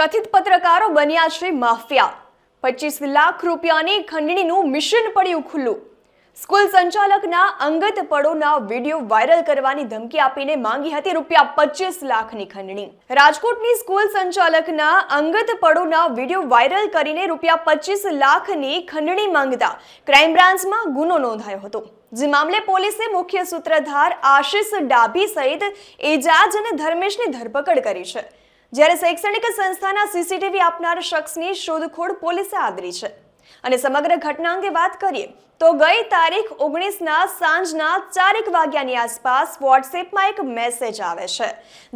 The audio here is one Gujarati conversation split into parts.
કથિત પત્રકારો બન્યા છે માફિયા. પચીસ લાખ રૂપિયાની ખંડણીનું મિશન પડ્યું ખુલ્લું. સ્કૂલ સંચાલકના અંગત પડોના વીડિયો વાયરલ કરવાની ધમકી આપીને માંગી હતી રૂપિયા પચીસ લાખની ખંડણી. રાજકોટની સ્કૂલ સંચાલકના અંગત પડોના વીડિયો વાયરલ કરીને રૂપિયા પચીસ લાખની ખંડણી માંગતા ક્રાઇમ બ્રાન્ચમાં ગુનો નોંધાયો હતો. જે મામલે પોલીસે મુખ્ય સૂત્રધાર આશિષ ડાભી સહિત એજાજ અને ધર્મેશની ધરપકડ કરી છે. જ્યારે શૈક્ષણિક સંસ્થાના સીસીટીવી આપનાર શખ્સની શોધખોળ પોલીસે આદરી છે. અને સમગ્ર ઘટના અંગે વાત કરીએ, તો ગઈ તારીખ ઓગણીસના સાંજના ચારેક વાગ્યાની આસપાસ વોટ્સએપમાં એક મેસેજ આવે છે,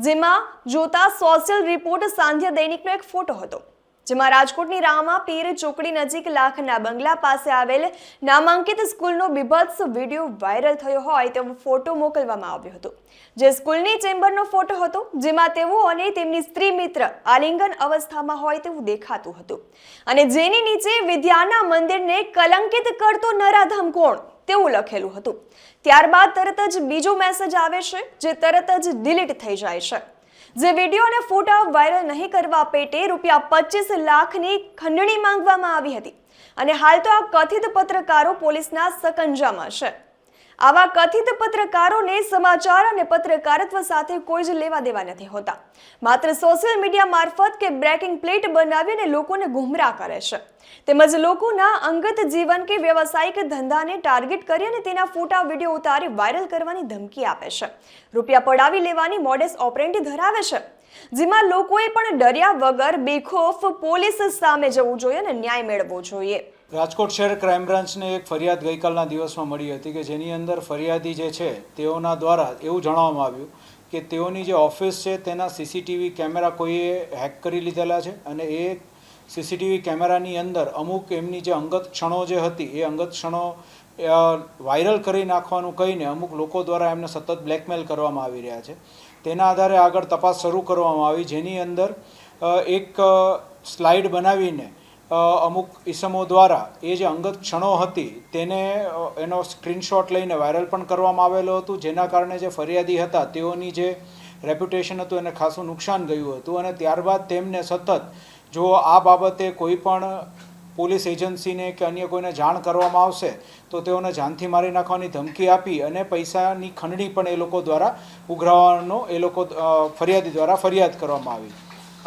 જેમાં જોતા સોશિયલ રિપોર્ટ સાંધ્ય દૈનિકનો એક ફોટો હતો. જેમાં રાજકોટની રામા પીર ચોકડી નજીક લાખના બંગલા પાસે આવેલ નામાંકિત સ્કૂલનો બીભત્સ વીડિયો વાયરલ થયો હોય તેવો ફોટો મોકલવામાં આવ્યો હતો. જે સ્કૂલની ચેમ્બરનો ફોટો હતો, જેમાં તેઓ અને તેમની સ્ત્રી મિત્ર આલિંગન અવસ્થામાં હોય તેવું દેખાતું હતું. અને જેની નીચે વિદ્યાના મંદિરને કલંકિત કરતો નરાધમ કોણ તેવું લખેલું હતું. ત્યારબાદ તરત જ બીજો મેસેજ આવે છે, જે તરત જ ડિલીટ થઈ જાય છે. જે વીડિયો અને ફોટા વાયરલ નહીં કરવા પેટે રૂપિયા પચીસ લાખની ખંડણી માંગવામાં આવી હતી. અને હાલ તો આ કથિત પત્રકારો પોલીસના સકંજામાં છે. આવા કથિત પત્રકારોને સમાચાર અને પત્રકારત્વ સાથે કોઈ જ લેવા દેવા નથી હોતા. માત્ર સોશિયલ મીડિયા મારફત કે બ્રેકિંગ પ્લેટ બનાવીને લોકોને ગુમરાહ કરે છે. તેમજ લોકોના અંગત જીવન કે વ્યવસાયિક ધંધાને ટાર્ગેટ કરી અને તેના ફોટા વીડિયો ઉતારી વાયરલ કરવાની ધમકી આપે છે. રૂપિયા પડાવી લેવાની મોડેસ ઓપરેન્ટી ધરાવે છે. જેમાં લોકોએ પણ ડર્યા વગર બેખોફ પોલીસ સામે જવું જોઈએ અને ન્યાય મેળવવો જોઈએ. રાજકોટ શહેર ક્રાઇમ બ્રાન્ચને એક ફરિયાદ ગઈકાલના દિવસમાં મળી હતી કે જેની અંદર ફરિયાદી જે છે, તેઓના દ્વારા એવું જણાવવામાં આવ્યું કે તેઓની જે ઓફિસ છે, તેના સીસીટીવી કેમેરા કોઈએ હેક કરી લીધેલા છે અને એ સીસીટીવી કેમેરાની અંદર અમુક એમની જે અંગત ક્ષણો જે હતી, એ અંગત ક્ષણો વાયરલ કરી નાખવાનું કહીને અમુક લોકો દ્વારા એમને સતત બ્લેકમેલ કરવામાં આવી રહ્યા છે. તેના આધારે આગળ તપાસ શરૂ કરવામાં આવી, જેની અંદર એક સ્લાઇડ બનાવીને અમુક ઈસમો દ્વારા એ જે અંગત ક્ષણો હતી તેને એનો સ્ક્રીનશોટ લઈને વાયરલ પણ કરવામાં આવેલો હતું, જેના કારણે જે ફરિયાદી હતા તેઓની જે રેપ્યુટેશન હતું એને ખાસું નુકસાન ગયું હતું અને ત્યારબાદ તેમને સતત જો આ બાબતે કોઈ પણ પોલીસ એજન્સીને કે અન્ય કોઈને જાણ કરવામાં આવશે, તો તેઓને જાનથી મારી નાખવાની ધમકી આપી અને પૈસાની ખંડણી પણ એ લોકો દ્વારા ઉઘરાવવાનો એ લોકો ફરિયાદી દ્વારા ફરિયાદ કરવામાં આવી.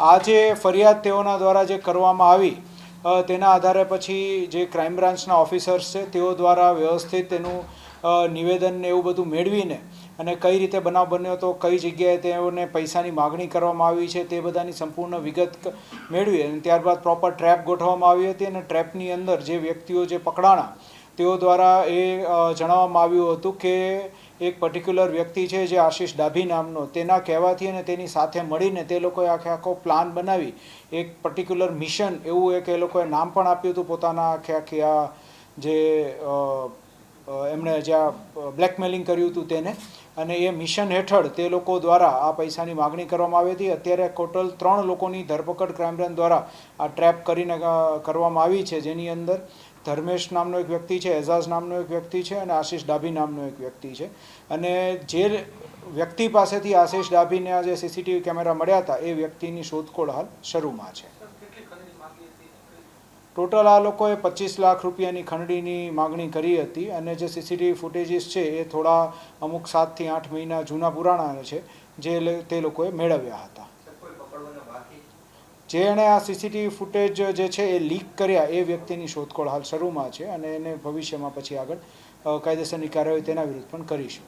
આ જે ફરિયાદ તેઓના દ્વારા જે કરવામાં આવી તેના આધારે પછી જે ક્રાઇમ બ્રાન્ચના ઓફિસર્સ છે, તેઓ દ્વારા વ્યવસ્થિત તેનું નિવેદન એવું બધું મેળવીને અને કઈ રીતે બનાવ બન્યો તો કઈ જગ્યાએ તેઓને પૈસાની માગણી કરવામાં આવી છે, તે બધાની સંપૂર્ણ વિગત મેળવી અને ત્યારબાદ પ્રોપર ટ્રેપ ગોઠવવામાં આવી હતી અને ટ્રેપની અંદર જે વ્યક્તિઓ, જે પકડાણા, તેઓ દ્વારા એ જણાવવામાં આવ્યું હતું કે એક પર્ટિક્યુલર વ્યક્તિ છે જે આશિષ ડાભી નામનો, તેના કહેવાથી અને તેની સાથે મળીને તે લોકોએ આખે આખો પ્લાન બનાવી. એક પર્ટિક્યુલર મિશન એવું એક એ લોકોએ નામ પણ આપ્યું હતું પોતાના આખે આખી આ જે એમણે જ્યાં બ્લેકમેલિંગ કર્યું હતું તેને અને એ મિશન હેઠળ તે લોકો દ્વારા આ પૈસાની માગણી કરવામાં આવી હતી. અત્યારે ટોટલ ત્રણ લોકોની ધરપકડ ક્રાઇમ બ્રાન્ચ દ્વારા આ ટ્રેપ કરીને કરવામાં આવી છે. જેની અંદર ધર્મેશ નામનો એક વ્યક્તિ છે, એઝાઝ નામનો એક વ્યક્તિ છે અને આશિષ ડાભી નામનો એક વ્યક્તિ છે. અને જે વ્યક્તિ પાસેથી આશિષ ડાભીને આ જે સીસીટીવી કેમેરા મળ્યા હતા, એ વ્યક્તિની શોધખોળ હાલ શરૂમાં છે. ટોટલ આ લોકોએ પચીસ લાખ રૂપિયાની ખંડણીની માગણી કરી હતી અને જે સીસીટીવી ફૂટેજીસ છે એ થોડા અમુક સાતથી આઠ મહિના જૂના પુરાણા છે, જે તે લોકોએ મેળવ્યા હતા. જે એણે આ સીસીટીવી ફૂટેજ જે છે એ લીક કર્યા એ વ્યક્તિની શોધખોળ હાલ શરૂમાં છે અને એને ભવિષ્યમાં પછી આગળ કાયદેસરની કાર્યવાહી તેના વિરુદ્ધ પણ કરીશું.